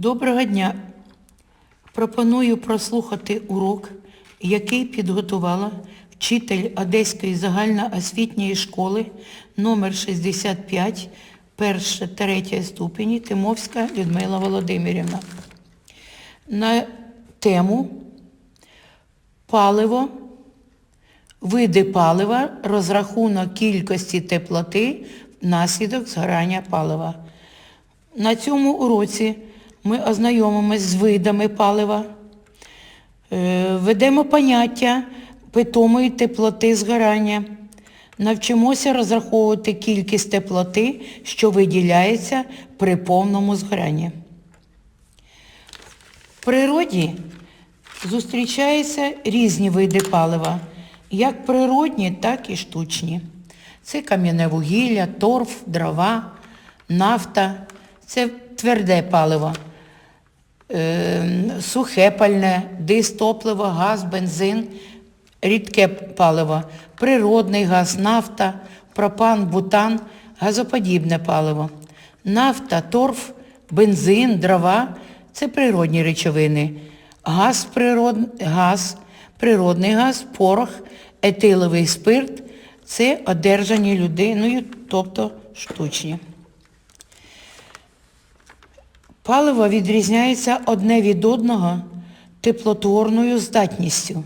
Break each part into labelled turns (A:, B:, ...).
A: Доброго дня! Пропоную прослухати урок, який підготувала вчитель Одеської загальноосвітньої школи номер 65 перша третя ступені Тимовська Людмила Володимирівна на тему паливо, види палива, розрахунок кількості теплоти внаслідок згорання палива. На цьому уроці ми ознайомимось з видами палива, е, ведемо поняття питомої теплоти згорання, навчимося розраховувати кількість теплоти, що виділяється при повному згоранні. В природі зустрічаються різні види палива, як природні, так і штучні. Це кам'яне вугілля, торф, дрова, нафта. Це тверде паливо, сухе пальне, дистопливо, газ, бензин, рідке паливо, природний газ, нафта, пропан, бутан, газоподібне паливо. Нафта, торф, бензин, дрова це природні речовини. Газ, природ... газ, природний газ, порох, етиловий спирт це одержані людиною, тобто штучні. Паливо відрізняється одне від одного теплотворною здатністю.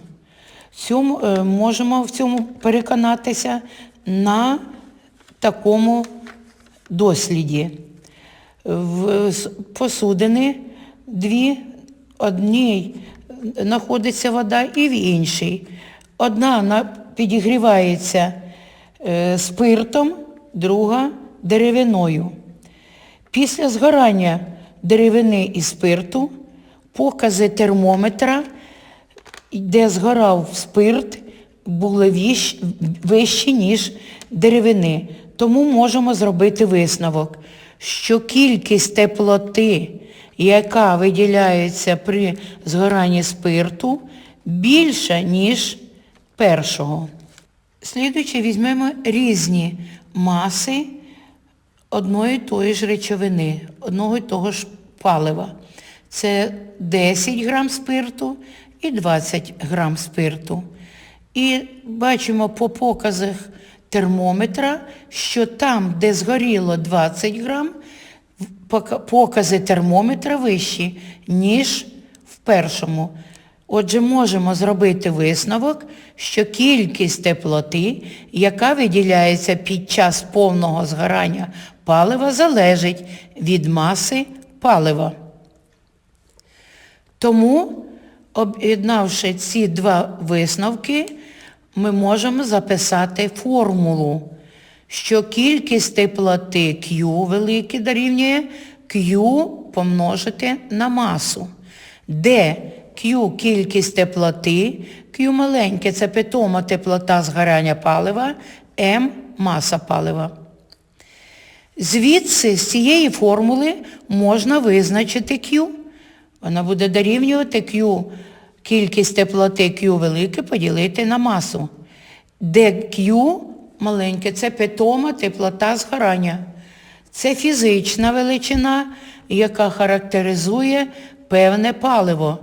A: Цьому, е, можемо в цьому переконатися на такому досліді. В посудини дві, одній знаходиться вода і в іншій. Одна підігрівається е, спиртом, друга деревиною. Після згорання деревини і спирту покази термометра, де згорав спирт, були вищі, ніж деревини. Тому можемо зробити висновок, що кількість теплоти, яка виділяється при згоранні спирту, більша, ніж першого. Слідуючи, візьмемо різні маси одної тої ж речовини, одного й того ж палива. Це 10 грам спирту і 20 грам спирту. І бачимо по показах термометра, що там, де згоріло 20 грам, покази термометра вищі, ніж в першому. Отже, можемо зробити висновок, що кількість теплоти, яка виділяється під час повного згорання палива, залежить від маси палива. Тому, об'єднавши ці два висновки, ми можемо записати формулу, що кількість теплоти Q велике дорівнює Q помножити на масу, де Q кількість теплоти, Q маленьке це питома теплота згорання палива, M маса палива. Звідси з цієї формули можна визначити Q. Вона буде дорівнювати Q, кількість теплоти Q велике поділити на масу. Де Q маленьке це питома теплота згорання. Це фізична величина, яка характеризує певне паливо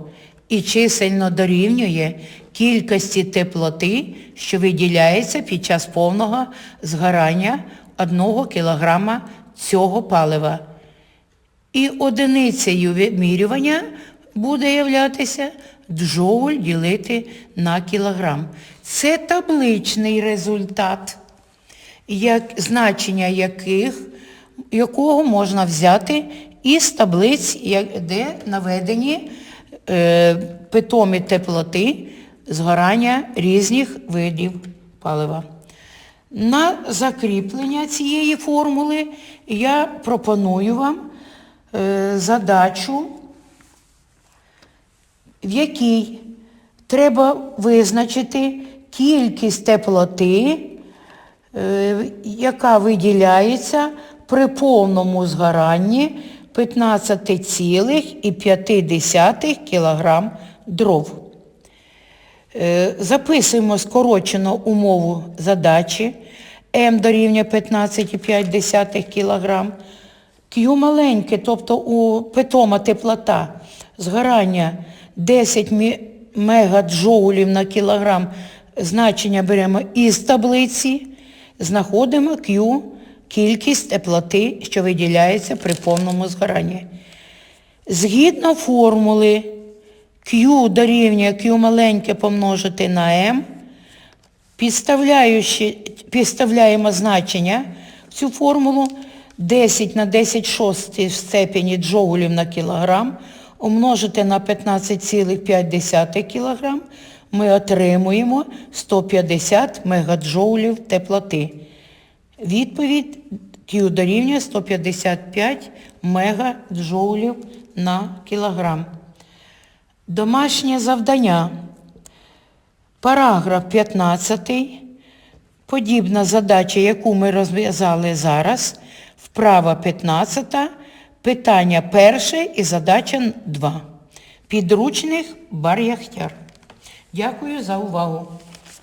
A: і чисельно дорівнює кількості теплоти, що виділяється під час повного згорання 1 кг цього палива. І одиницею вимірювання буде являтися джоуль ділити на кілограм. Це табличний результат, як, значення яких, якого можна взяти із таблиць, де наведені питомі теплоти згорання різних видів палива. На закріплення цієї формули я пропоную вам е, задачу, в якій треба визначити кількість теплоти, е, яка виділяється при повному згоранні 15,5 кг дров. Е, Записуємо скорочену умову задачі М дорівнює 15,5 кг. Q маленьке, тобто у питома теплота згорання 10 мегаджоулів на кілограм, значення беремо із таблиці, знаходимо Q, кількість теплоти, що виділяється при повному згоранні. Згідно формули Q дорівнює Q маленьке помножити на M, підставляємо значення в цю формулу 10 на 10 шостій в степені джоулів на кілограм умножити на 15,5 кілограм, ми отримуємо 150 мегаджоулів теплоти. Відповідь Q дорівнює 155 мегаджоулів на кілограм. Домашнє завдання. Параграф 15. Подібна задача, яку ми розв'язали зараз. Вправа 15. Питання перше і задача 2. Підручних Бар Яхтяр. Дякую за увагу.